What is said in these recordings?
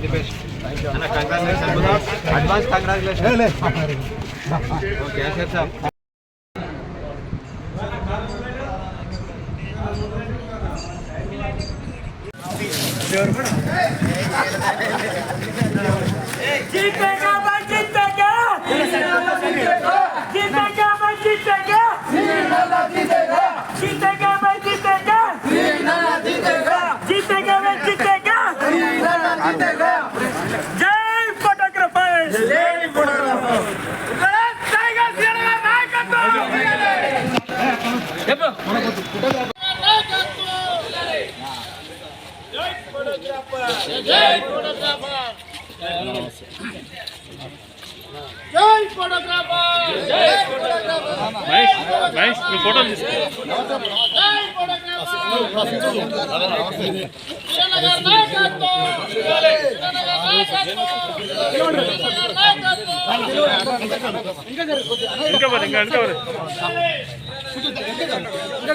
The best అన్న congratulation advance congratulation sir ఫోటోలు ఇంకా ఇంకా ఇంకా ఇంకా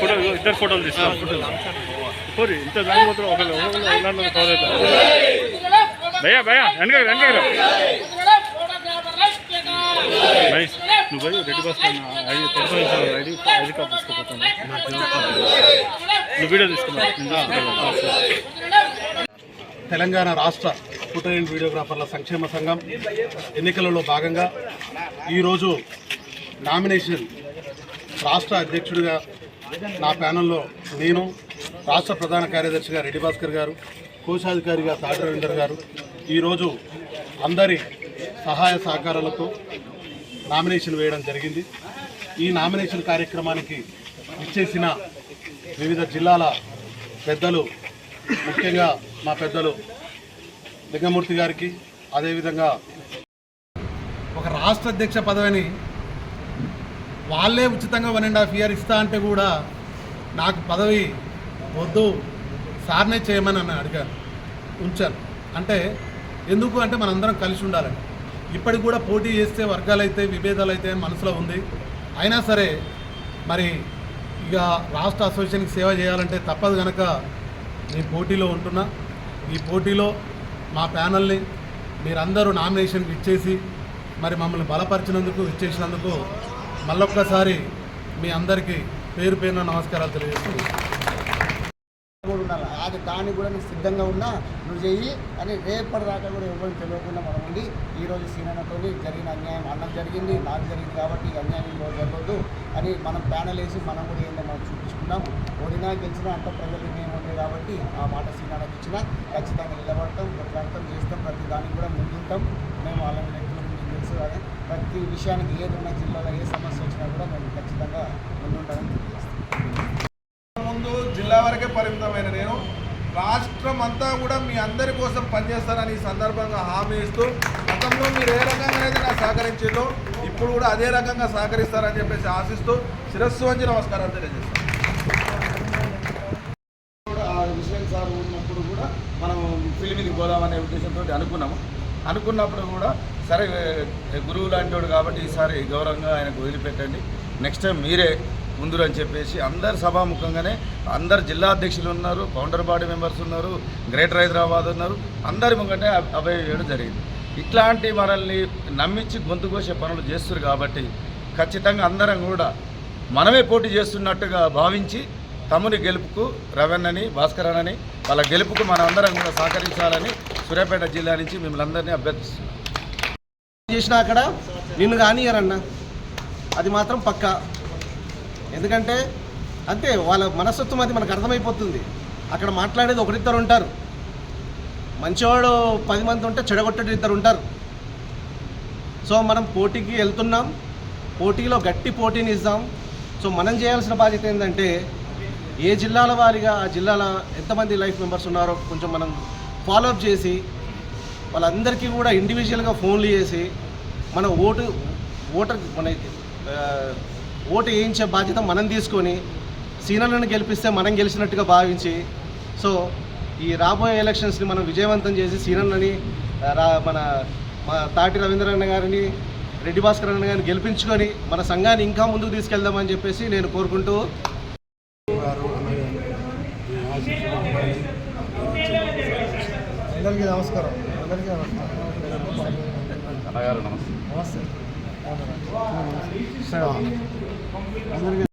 ఫోటో ఇద్దరు ఫోటోలు తీస్తాం పోరి ఇంత దాని మాత్రం ఇలాంటి కవర్ అవుతారు భయ్యా భయ్యా వెనక వెనక నైస్. నువ్వు పోయి Reddy bus ID personal ID ID card తీసుకోపోతాను. నువ్వు వీడియో తీసుకున్నావు. తెలంగాణ రాష్ట్ర ఫోటో అండ్ వీడియోగ్రాఫర్ల సంక్షేమ సంఘం ఎన్నికలలో భాగంగా ఈరోజు నామినేషన్ రాష్ట్ర అధ్యక్షుడిగా నా ప్యానెల్లో నేను రాష్ట్ర ప్రధాన కార్యదర్శిగా రెడ్డి భాస్కర్ గారు కోశాధికారిగా తాటి రవీందర్ గారు ఈరోజు అందరి సహాయ సహకారాలతో నామినేషన్ వేయడం జరిగింది. ఈ నామినేషన్ కార్యక్రమానికి ఇచ్చేసిన వివిధ జిల్లాల పెద్దలు ముఖ్యంగా మా పెద్దలు లింగమూర్తి గారికి అదేవిధంగా ఒక రాష్ట్ర అధ్యక్ష పదవిని వాళ్ళే ఉచితంగా వన్ అండ్ హాఫ్ ఇయర్ ఇస్తా అంటే కూడా నాకు పదవి వద్దు సార్నే చేయమని అని అడిగాను ఉంచాను అంటే ఎందుకు అంటే మనందరం కలిసి ఉండాలని. ఇప్పటికి కూడా పోటీ చేస్తే వర్గాలు అయితే విభేదాలు అయితే మనసులో ఉంది. అయినా సరే మరి ఇక రాష్ట్ర అసోసియేషన్కి సేవ చేయాలంటే తప్పదు కనుక నేను పోటీలో ఉంటున్నా. ఈ పోటీలో మా ప్యానల్ని మీరందరూ నామినేషన్కి ఇచ్చేసి మరి మమ్మల్ని బలపరిచినందుకు ఇచ్చేసినందుకు మళ్ళొక్కసారి మీ అందరికీ పేరు పేరున నమస్కారాలు తెలియజేస్తున్నాను. అది దాన్ని కూడా నేను సిద్ధంగా ఉన్నా నువ్వు చెయ్యి అని రేపటి దాకా కూడా ఎవరు తెలియకుండా మనం ఉండి ఈరోజు సీనతో జరిగిన అన్యాయం అన్నం జరిగింది నాకు జరిగింది కాబట్టి ఈ అన్యాయం ఇంకో జరగదు అని మనం ప్యానల్ వేసి మనం కూడా ఏంటో మనం చూపించుకున్నాం ఓడినా గెలిచినా అంత ప్రజలు నేను కాబట్టి ఆ మాట సీనానికి ఇచ్చిన ఖచ్చితంగా నిలబడతాం కొట్లాడతాం చేస్తాం ప్రతి దానికి కూడా ముందుంటాం. మేము అలాంటి వ్యక్తులు మీకు తెలుసు కదా ప్రతి విషయానికి ఏదైనా జిల్లాలో ఏ సమస్య వచ్చినా కూడా మేము ఖచ్చితంగా ముందుంటామని తెలియజేస్తాం. ముందు జిల్లా వరకే పరిమితమైన నేను. రాష్ట్రం అంతా కూడా మీ అందరి కోసం పనిచేస్తానని ఈ సందర్భంగా హామీ ఇస్తూ గతంలో మీరు ఏ రకంగా అయితే నాకు సహకరించిందో ఇప్పుడు కూడా అదే రకంగా సహకరిస్తారని చెప్పేసి ఆశిస్తూ శిరస్సు వంచి నమస్కారాలు తెలియజేస్తాను కూడా ఆ విశ్వం సార్ ఉన్నప్పుడు కూడా మనం ఫిలిం మీదకి పోదామనే ఉద్దేశంతో అనుకున్నాము. అనుకున్నప్పుడు కూడా సరే గురువు లాంటి వాడు కాబట్టి ఈసారి గౌరవంగా ఆయనకు వదిలిపెట్టండి. నెక్స్ట్ టైం మీరే ముందురు అని చెప్పేసి అందరు సభాముఖంగానే అందరు జిల్లా అధ్యక్షులు ఉన్నారు కౌంటర్ బాడీ మెంబర్స్ ఉన్నారు గ్రేటర్ హైదరాబాద్ ఉన్నారు. అందరి ముంగటే అభ- అభయ జరిగింది. ఇట్లాంటి మనల్ని నమ్మించి గొంతు కోసే పనులు చేస్తారు కాబట్టి ఖచ్చితంగా అందరం కూడా మనమే పోటీ చేస్తున్నట్టుగా భావించి తమ్ముని గెలుపుకు రవణని భాస్కరనని వాళ్ళ గెలుపుకు మనం అందరం కూడా సహకరించాలని సూర్యాపేట జిల్లా నుంచి మిమ్మల్ని అందరినీ అభ్యర్థిస్తున్నాం. చేసినా అక్కడ నిన్ను కానియరన్న అది మాత్రం పక్కా. ఎందుకంటే అంతే వాళ్ళ మనస్తత్వం అది మనకు అర్థమైపోతుంది. అక్కడ మాట్లాడేది ఒకరిద్దరు ఉంటారు. మంచివాడు పది మంది ఉంటే చెడగొట్టేటి ఇద్దరు ఉంటారు. సో మనం పోటీకి వెళ్తున్నాం. పోటీలో గట్టి పోటీని ఇద్దాం సో మనం చేయాల్సిన బాధ్యత ఏంటంటే ఏ జిల్లాల వారిగా ఆ జిల్లాల ఎంతమంది లైఫ్ మెంబర్స్ ఉన్నారో కొంచెం మనం ఫాలోఅప్ చేసి వాళ్ళందరికీ కూడా ఇండివిజువల్గా ఫోన్లు చేసి మన ఓటు ఓటర్ మన ఓటు వేయించే బాధ్యత మనం తీసుకొని సీనియర్లను గెలిపిస్తే మనం గెలిచినట్టుగా భావించి సో ఈ రాబోయే ఎలక్షన్స్ని మనం విజయవంతం చేసి సీనియర్లని రా మన మా తాటి రవీంద్రన్న గారిని రెడ్డి భాస్కర్ అన్న గారిని గెలిపించుకొని మన సంఘాన్ని ఇంకా ముందుకు తీసుకెళ్దామని చెప్పేసి నేను కోరుకుంటూ అందరికీ నమస్కారం. అందరికీ నమస్కారం. నమస్తే. అందరికీ